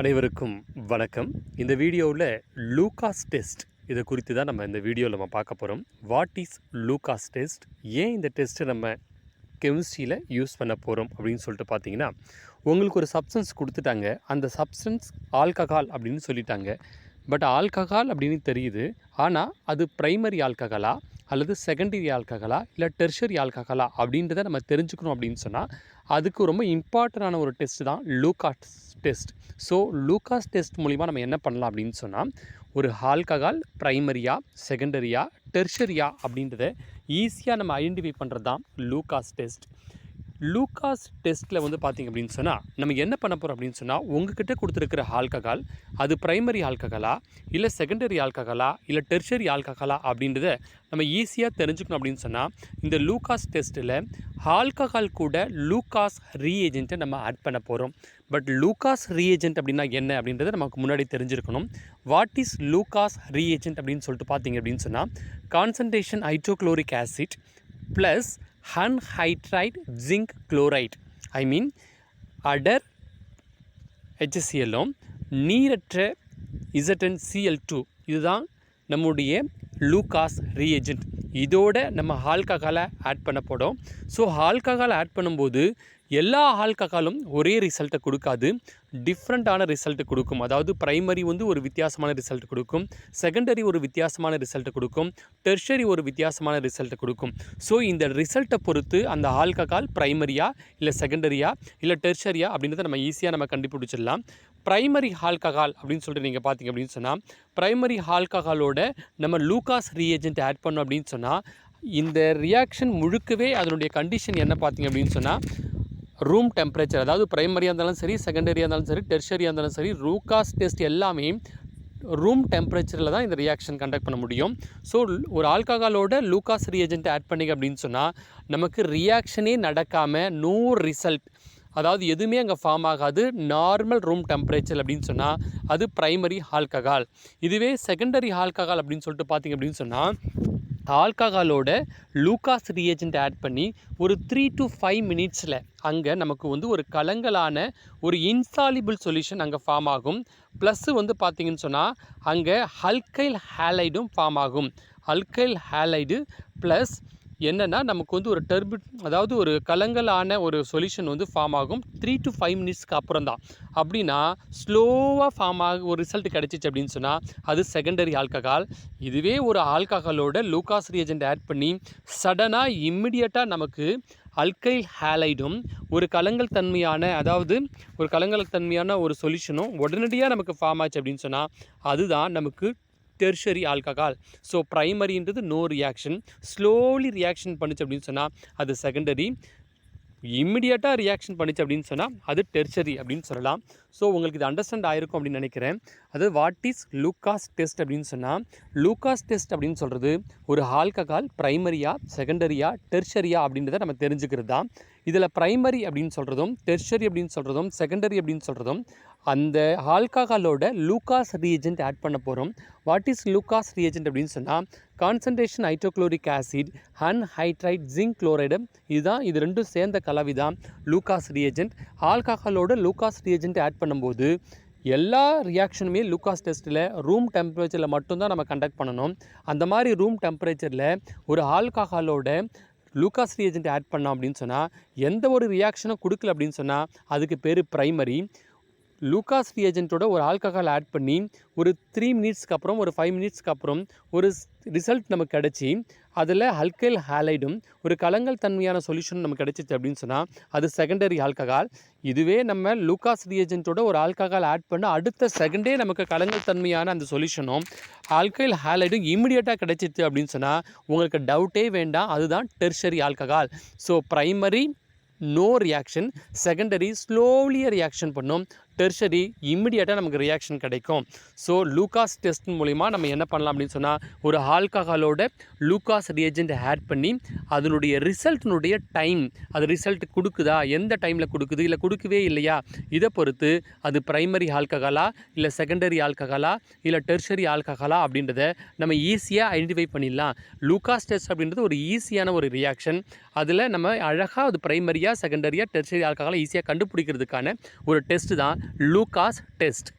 அனைவருக்கும் வணக்கம். இந்த வீடியோவில் லூகாஸ் டெஸ்ட் இதை குறித்து தான் நம்ம இந்த வீடியோவில் நம்ம பார்க்க போகிறோம் வாட் இஸ் லூகாஸ் டெஸ்ட்? ஏன் இந்த டெஸ்ட்டை நம்ம கெமிஸ்ட்ரியில் யூஸ் பண்ண போகிறோம் அப்படின்னு சொல்லிட்டு பார்த்தீங்கன்னா உங்களுக்கு ஒரு சப்ஸ்டன்ஸ் கொடுத்துட்டாங்க. அந்த சப்ஸ்டன்ஸ் ஆல்கஹால் அப்படின்னு சொல்லிட்டாங்க. பட் ஆல்கஹால் அப்படின்னு தெரியுது. ஆனால் அது ப்ரைமரி ஆல்கஹாலா அல்லது செகண்டரி ஆல்கஹாலா இல்லை டெர்ஷரி ஆல்கஹாலா அப்படின்றத நம்ம தெரிஞ்சுக்கணும் அப்படின்னு சொன்னால் அதுக்கு ரொம்ப இம்பார்ட்டண்டான ஒரு டெஸ்ட் தான் Lucas test. So Lucas test மூலிமா நம்ம என்ன பண்ணலாம் அப்படின்னு சொன்னால் ஒரு ஆல்கஹால் ப்ரைமரியா செகண்டரியா டெர்ஷரியா அப்படின்றத ஈஸியாக நம்ம ஐடென்டிஃபை பண்ணுறது தான் லூகாஸ் டெஸ்ட். லூகாஸ் டெஸ்ட்டில் வந்து பார்த்திங்க அப்படின்னு சொன்னால் நம்ம என்ன பண்ண போகிறோம் அப்படின்னு சொன்னால் உங்ககிட்ட கொடுத்துருக்கிற ஆல்கஹால் அது ப்ரைமரி ஆல்கஹாலா இல்லை செகண்டரி ஆல்கஹாலா இல்லை டெர்ஷரி ஆல்கஹாலா அப்படின்றத நம்ம ஈஸியாக தெரிஞ்சுக்கணும் அப்படின்னு சொன்னால் இந்த லூகாஸ் டெஸ்ட்டில் ஆல்கஹால் கூட லூகாஸ் ரீஏஜென்ட்டை நம்ம ஆட் பண்ண போகிறோம் பட் லூகாஸ் ரீஏஜென்ட் அப்படின்னா என்ன அப்படின்றத நமக்கு முன்னாடி தெரிஞ்சிருக்கணும். வாட் இஸ் லூகாஸ் ரீஏஜென்ட் அப்படின்னு சொல்லிட்டு பார்த்தீங்க அப்படின்னு சொன்னால் concentration hydrochloric acid plus anhydride zinc chloride I mean அடர் ஹெச்எஸ்சிஎல்லும் நீரற்ற இசட்டன் சிஎல் டூ இதுதான் நம்முடைய லூகாஸ் ரீஏஜென்ட் இதோட நம்ம ஆல்கஹாலை ஆட் பண்ண போடும் ஸோ ஆல்கஹால் ஆட் பண்ணும்போது எல்லா ஆல்கஹாலும் ஒரே ரிசல்ட்டை கொடுக்காது. டிஃப்ரெண்ட்டான ரிசல்ட் கொடுக்கும். அதாவது ப்ரைமரி வந்து ஒரு வித்தியாசமான ரிசல்ட் கொடுக்கும். செகண்டரி ஒரு வித்தியாசமான ரிசல்ட் கொடுக்கும். டெர்ஷரி ஒரு வித்தியாசமான ரிசல்ட் கொடுக்கும். ஸோ இந்த ரிசல்ட்டை பொறுத்து அந்த ஆல்கஹால் ப்ரைமரியா இல்லை செகண்டரியா இல்லை டெர்ஷரியா அப்படின்றத நம்ம ஈஸியாக நம்ம கண்டுபிடிச்சிடலாம். ப்ரைமரி ஆல்கஹால் அப்படின்னு சொல்லிட்டு நீங்கள் பார்த்தீங்க அப்படின்னு சொன்னால் ப்ரைமரி ஆல்கஹாலோட நம்ம லூகாஸ் ரீஏஜென்ட் ஆட் பண்ணோம் அப்படின்னு சொன்னால் இந்த ரியாக்ஷன் முழுக்கவே அதனுடைய கண்டிஷன் என்ன பார்த்தீங்க அப்படின்னு சொன்னால் ரூம் டெம்பரேச்சர் அதாவது ப்ரைமரியாக இருந்தாலும் சரி செகண்டரியாக இருந்தாலும் சரி டெர்ஷரியாக இருந்தாலும் சரி ரூகாஸ் டெஸ்ட் எல்லாமே ரூம் டெம்பரேச்சரில் தான் இந்த ரியாக்ஷன் கண்டக்ட் பண்ண முடியும். ஸோ ஒரு ஆல்கஹாலோட லூகாஸ் ரியேஜென்ட் ஆட் பண்ணிங்க அப்படின்னு சொன்னால் நமக்கு ரியாக்ஷனே நடக்காமல் நோ ரிசல்ட் அதாவது எதுவுமே அங்கே ஃபார்ம் ஆகாது. நார்மல் ரூம் டெம்பரேச்சர் அப்படின்னு சொன்னால் அது ப்ரைமரி ஆல்கஹால் இதுவே செகண்டரி ஆல்கஹால் அப்படின்னு சொல்லிட்டு பார்த்திங்க அப்படின்னு சொன்னால் ஆல்கஹாலோட லூகாஸ் ரியேஜென்ட் ஆட் பண்ணி ஒரு த்ரீ டு ஃபைவ் மினிட்ஸில் அங்கே நமக்கு வந்து ஒரு கலங்கலான ஒரு இன்சாலிபிள் சொல்யூஷன் அங்கே ஃபார்ம் ஆகும். ப்ளஸ்ஸு வந்து பார்த்திங்கன்னு சொன்னால் அங்கே ஹல்கைல் ஹேலைடும் ஃபார்ம் ஆகும். ஹல்கைல் ஹேலைடு ப்ளஸ் என்னென்னா நமக்கு வந்து ஒரு டர்பிட் அதாவது ஒரு கலங்கலான ஒரு சொல்யூஷன் வந்து ஃபார்ம் ஆகும். த்ரீ டு ஃபைவ் மினிட்ஸ்க்கு அப்புறம் தான். அப்படின்னா ஸ்லோவாக ஃபார்ம் ஆக ஒரு ரிசல்ட் கிடச்சிச்சு அப்படின்னு சொன்னால் அது செகண்டரி ஆல்கஹால் இதுவே ஒரு ஆல்கஹாலோட லூகாஸ் ரியேஜென்ட் ஆட் பண்ணி சடனாக இம்மிடியட்டாக நமக்கு அல்கைல் ஹேலைடும் ஒரு கலங்கல் தன்மையான அதாவது ஒரு கலங்கல் தன்மையான ஒரு சொல்யூஷனும் உடனடியாக நமக்கு ஃபார்ம் ஆச்சு அப்படின்னு சொன்னால் அதுதான் நமக்கு டெர்ஷரி ஆல்கஹால் ஸோ ப்ரைமரின்றது நோ ரியாக்ஷன் ஸ்லோலி ரியாக்ஷன் பண்ணுச்சு அப்படின்னு சொன்னால் அது செகண்டரி இம்மிடியட்டாக ரியாக்ஷன் பண்ணிச்சு அப்படின்னு சொன்னால் அது டெர்ச்சரி அப்படின்னு சொல்லலாம். ஸோ உங்களுக்கு இது அண்டர்ஸ்டாண்ட் ஆயிருக்கும் அப்படின்னு நினைக்கிறேன். அது வாட் இஸ் லூகாஸ் டெஸ்ட் அப்படின்னு சொன்னால் லூகாஸ் டெஸ்ட் அப்படின்னு சொல்கிறது ஒரு ஆல்கஹால் ப்ரைமரியா செகண்டரியா டெர்ஷரியா அப்படின்றத நம்ம தெரிஞ்சுக்கிறது தான் இதில் ப்ரைமரி அப்படின்னு சொல்கிறதும் டெர்ஷரி அப்படின்னு சொல்கிறதும் செகண்டரி அப்படின்னு சொல்கிறதும் அந்த ஆல்கஹாலோட லூகாஸ் ரீஏஜென்ட் ஆட் பண்ண போகிறோம் வாட் இஸ் லூகாஸ் ரீஏஜென்ட் அப்படின்னு சொன்னால் concentration hydrochloric acid anhydride zinc chloride இதுதான் இது ரெண்டும் சேர்ந்த கலவி தான் லூகாஸ் ரீஏஜென்ட் ஆல்கஹாலோட லூகாஸ் ரீஏஜென்ட் ஆட் பண்ணும்போது எல்லா ரியாக்ஷனுமே லூகாஸ் டெஸ்ட்டில் ரூம் டெம்பரேச்சரில் மட்டும்தான் நம்ம கண்டக்ட் பண்ணணும். அந்த மாதிரி ரூம் டெம்பரேச்சரில் ஒரு ஆல்கஹாலோட லூகாஸ் ரியேஜென்ட் ஆட் பண்ணோம் அப்படின்னு சொன்னால் எந்த ஒரு ரியாக்ஷனும் கொடுக்கல அப்படின்னு சொன்னால் அதுக்கு பேர் ப்ரைமரி லூகாஸ் ரியேஜென்ட்டோட ஒரு ஆல்கஹால் ஆட் பண்ணி ஒரு த்ரீ மினிட்ஸ்க்கு அப்புறம் ஒரு ஃபைவ் மினிட்ஸ்க்கு அப்புறம் ஒரு ரிசல்ட் நமக்கு கிடச்சி அதில் ஹல்கைல் ஹேலைடும் ஒரு கலங்கல் தன்மையான சொல்யூஷன் நமக்கு கிடச்சிச்சு அப்படின்னு சொன்னால் அது செகண்டரி ஆல்கஹால் இதுவே நம்ம லூகாஸ் ரியேஜென்ட்டோட ஒரு ஆல்கஹால் ஆட் பண்ண அடுத்த செகண்டே நமக்கு கலங்கல் தன்மையான அந்த சொல்யூஷனும் ஆல்கைல் ஹாலைடும் இமிடியேட்டாக கிடைச்சிச்சு அப்படின்னு சொன்னால் உங்களுக்கு டவுட்டே வேண்டாம் அதுதான் tertiary alcohol so primary no reaction secondary ஸ்லோலியாக reaction பண்ணும். டெர்ஷரி இம்மிடியேட்டாக நமக்கு ரியாக்ஷன் கிடைக்கும். ஸோ லூகாஸ் டெஸ்ட் மூலிமா நம்ம என்ன பண்ணலாம் அப்படின்னு சொன்னால் ஒரு ஆல்கஹாலோட லூகாஸ் ரியேஜெண்ட் ஆட் பண்ணி அதனுடைய ரிசல்ட்டினுடைய டைம் அது ரிசல்ட் கொடுக்குதா? எந்த டைமில் கொடுக்குது? இல்லை கொடுக்கவே இல்லையா? இதை பொறுத்து அது ப்ரைமரி ஆல்கஹாலா இல்லை செகண்டரி ஆல்கஹாலா இல்லை டெர்ஷரி ஆல்கஹாலா அப்படின்றத நம்ம ஈஸியாக ஐடென்டிஃபை பண்ணிடலாம். லூகாஸ் டெஸ்ட் அப்படின்றது ஒரு ஈஸியான ஒரு ரியாக்ஷன் அதில் நம்ம அழகாக அது ப்ரைமரியாக செகண்டரியாக டெர்ஷரி ஆல்கஹாலாக ஈஸியாக கண்டுபிடிக்கிறதுக்கான ஒரு டெஸ்ட் தான். Lucas test